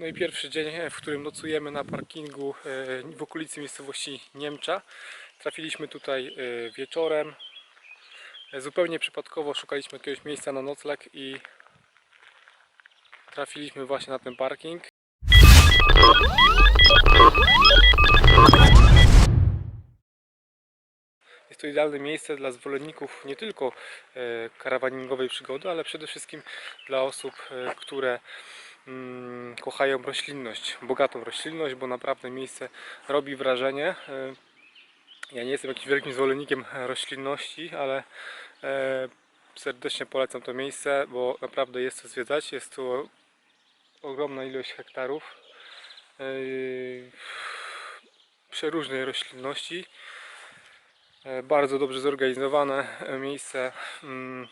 No i pierwszy dzień, e, w którym nocujemy na parkingu e, w okolicy miejscowości Niemcza. Trafiliśmy tutaj e, wieczorem. Zupełnie przypadkowo szukaliśmy jakiegoś miejsca na nocleg i trafiliśmy właśnie na ten parking. Jest to idealne miejsce dla zwolenników nie tylko karawaningowej przygody, ale przede wszystkim dla osób, które kochają roślinność, bogatą roślinność, bo naprawdę miejsce robi wrażenie. E, Ja nie jestem jakimś wielkim zwolennikiem roślinności, ale e, serdecznie polecam to miejsce, bo naprawdę jest co zwiedzać. Jest tu ogromna ilość hektarów e, przeróżnej roślinności. Bardzo dobrze zorganizowane miejsce, mm,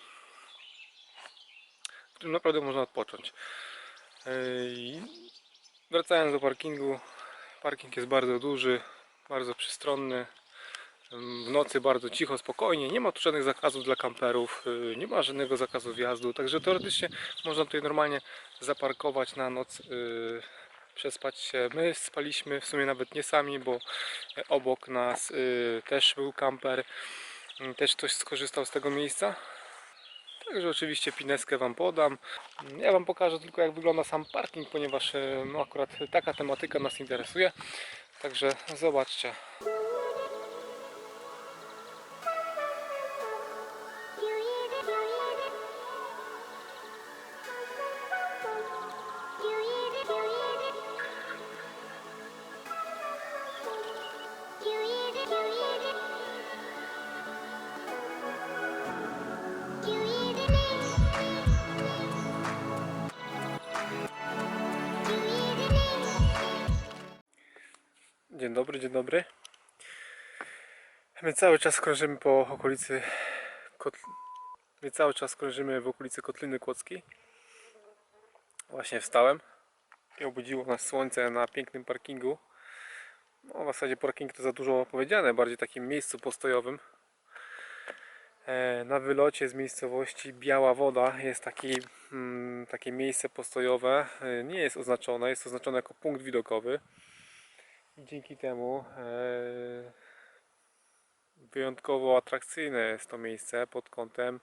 w którym naprawdę można odpocząć. Wracając do parkingu, parking jest bardzo duży, bardzo przystronny. W nocy bardzo cicho, spokojnie, nie ma tu żadnych zakazów dla kamperów, y, nie ma żadnego zakazu wjazdu, także teoretycznie można tutaj normalnie zaparkować na noc, y, przespać się. My spaliśmy w sumie nawet nie sami, bo e, obok nas y, też był kamper, y, też ktoś skorzystał z tego miejsca. Także oczywiście pineskę Wam podam. Ja Wam pokażę tylko jak wygląda sam parking, ponieważ e, no, akurat taka tematyka nas interesuje. Także zobaczcie. Dzień dobry, dzień dobry. My cały czas krążymy po okolicy Kotl... My cały czas krążymy w okolicy Kotliny Kłodzkiej. Właśnie wstałem i obudziło nas słońce na pięknym parkingu. No, w zasadzie parking to za dużo powiedziane, bardziej takim miejscu postojowym. E, Na wylocie z miejscowości Biała Woda jest taki, mm, takie miejsce postojowe. E, Nie jest oznaczone, jest oznaczone jako punkt widokowy. Dzięki temu e, wyjątkowo atrakcyjne jest to miejsce pod kątem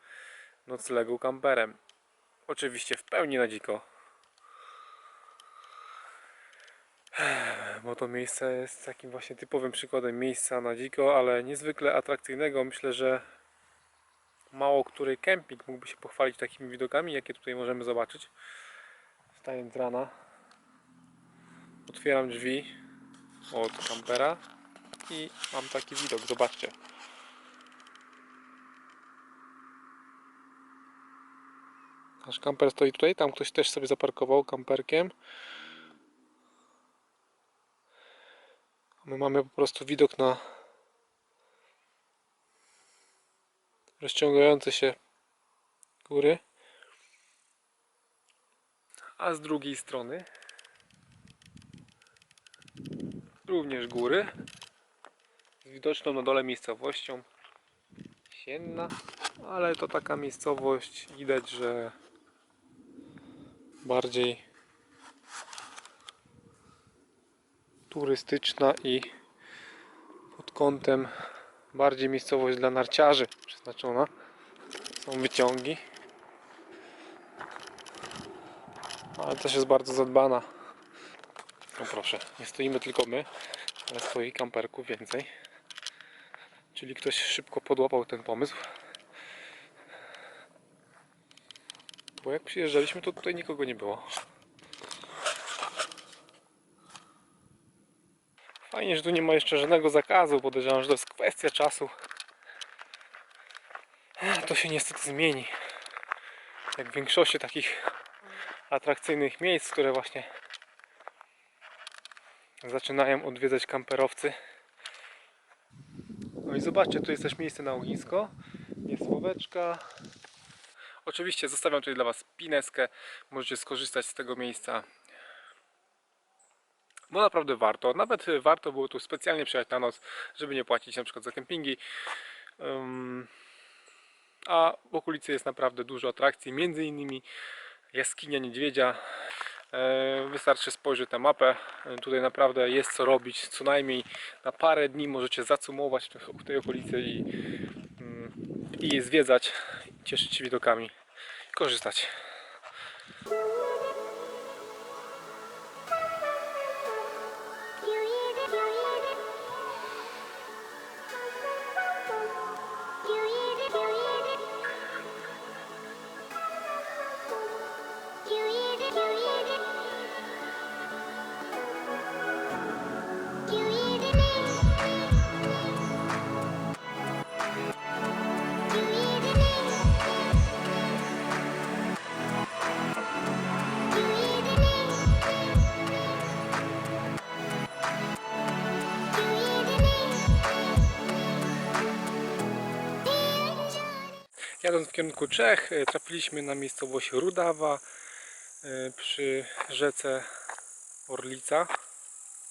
noclegu kamperem. Oczywiście w pełni na dziko. Bo to miejsce jest takim właśnie typowym przykładem miejsca na dziko, ale niezwykle atrakcyjnego. Myślę, że mało który kemping mógłby się pochwalić takimi widokami, jakie tutaj możemy zobaczyć. Wstając z rana, otwieram drzwi od kampera i mam taki widok, zobaczcie. Nasz kamper stoi tutaj, tam ktoś też sobie zaparkował kamperkiem. My mamy po prostu widok na rozciągające się góry. A z drugiej strony również góry z widoczną na dole miejscowością Sienna, ale to taka miejscowość widać, że bardziej turystyczna i pod kątem bardziej miejscowość dla narciarzy przeznaczona. Są wyciągi. Ale też jest bardzo zadbana. No proszę, nie stoimy tylko my, ale stoi kamperków więcej. Czyli ktoś szybko podłapał ten pomysł. Bo jak przyjeżdżaliśmy, to tutaj nikogo nie było. Fajnie, że tu nie ma jeszcze żadnego zakazu. Podejrzewam, że to jest kwestia czasu. To się niestety zmieni. Jak w większości takich atrakcyjnych miejsc, które właśnie zaczynają odwiedzać kamperowcy. No i zobaczcie, tu jest też miejsce na ognisko. Jest łoweczka. Oczywiście zostawiam tutaj dla Was pineskę. Możecie skorzystać z tego miejsca. Bo naprawdę warto. Nawet warto było tu specjalnie przyjechać na noc, żeby nie płacić na przykład za kempingi. A w okolicy jest naprawdę dużo atrakcji, między innymi jaskinia niedźwiedzia. E, Wystarczy spojrzeć na mapę. Tutaj naprawdę jest co robić. Co najmniej na parę dni możecie zacumować w tej okolicy i, mm, i zwiedzać, cieszyć się widokami, korzystać. Jadąc w kierunku Czech, e, trafiliśmy na miejscowość Rudawa e, przy rzece Orlica,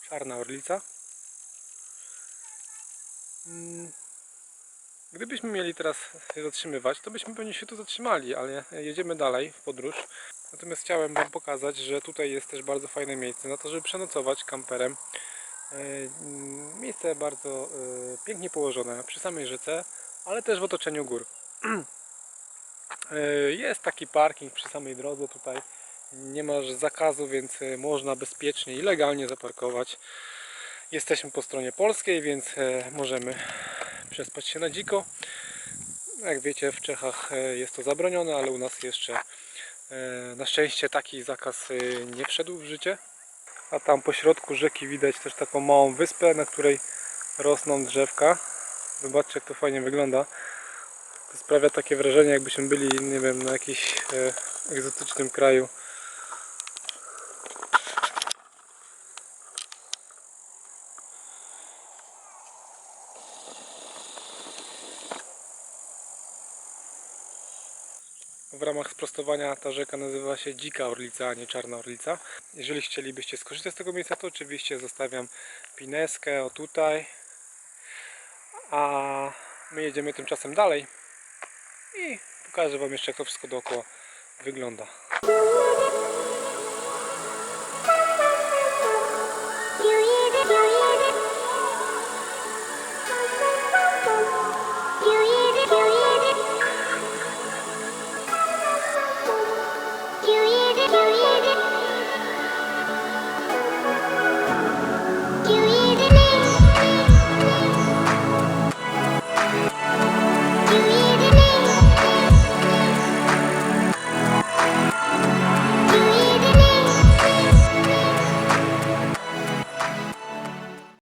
Czarna Orlica. Mm, Gdybyśmy mieli teraz się zatrzymywać, to byśmy pewnie się tu zatrzymali, ale jedziemy dalej w podróż. Natomiast chciałem Wam pokazać, że tutaj jest też bardzo fajne miejsce na to, żeby przenocować kamperem. E, mm, Miejsce bardzo pięknie położone przy samej rzece, ale też w otoczeniu gór. E, Jest taki parking przy samej drodze tutaj. Nie ma zakazu, więc e, można bezpiecznie i legalnie zaparkować. Jesteśmy po stronie polskiej, więc e, możemy przespać się na dziko. Jak wiecie, w Czechach jest to zabronione, ale u nas jeszcze na szczęście taki zakaz nie wszedł w życie. A tam po środku rzeki widać też taką małą wyspę, na której rosną drzewka. Zobaczcie, jak to fajnie wygląda. To sprawia takie wrażenie, jakbyśmy byli, nie wiem, na jakimś e, egzotycznym kraju. W ramach sprostowania ta rzeka nazywa się Dzika Orlica, a nie Czarna Orlica. Jeżeli chcielibyście skorzystać z tego miejsca, to oczywiście zostawiam pineskę o tutaj. A my jedziemy tymczasem dalej i pokażę Wam jeszcze jak to wszystko dookoła wygląda.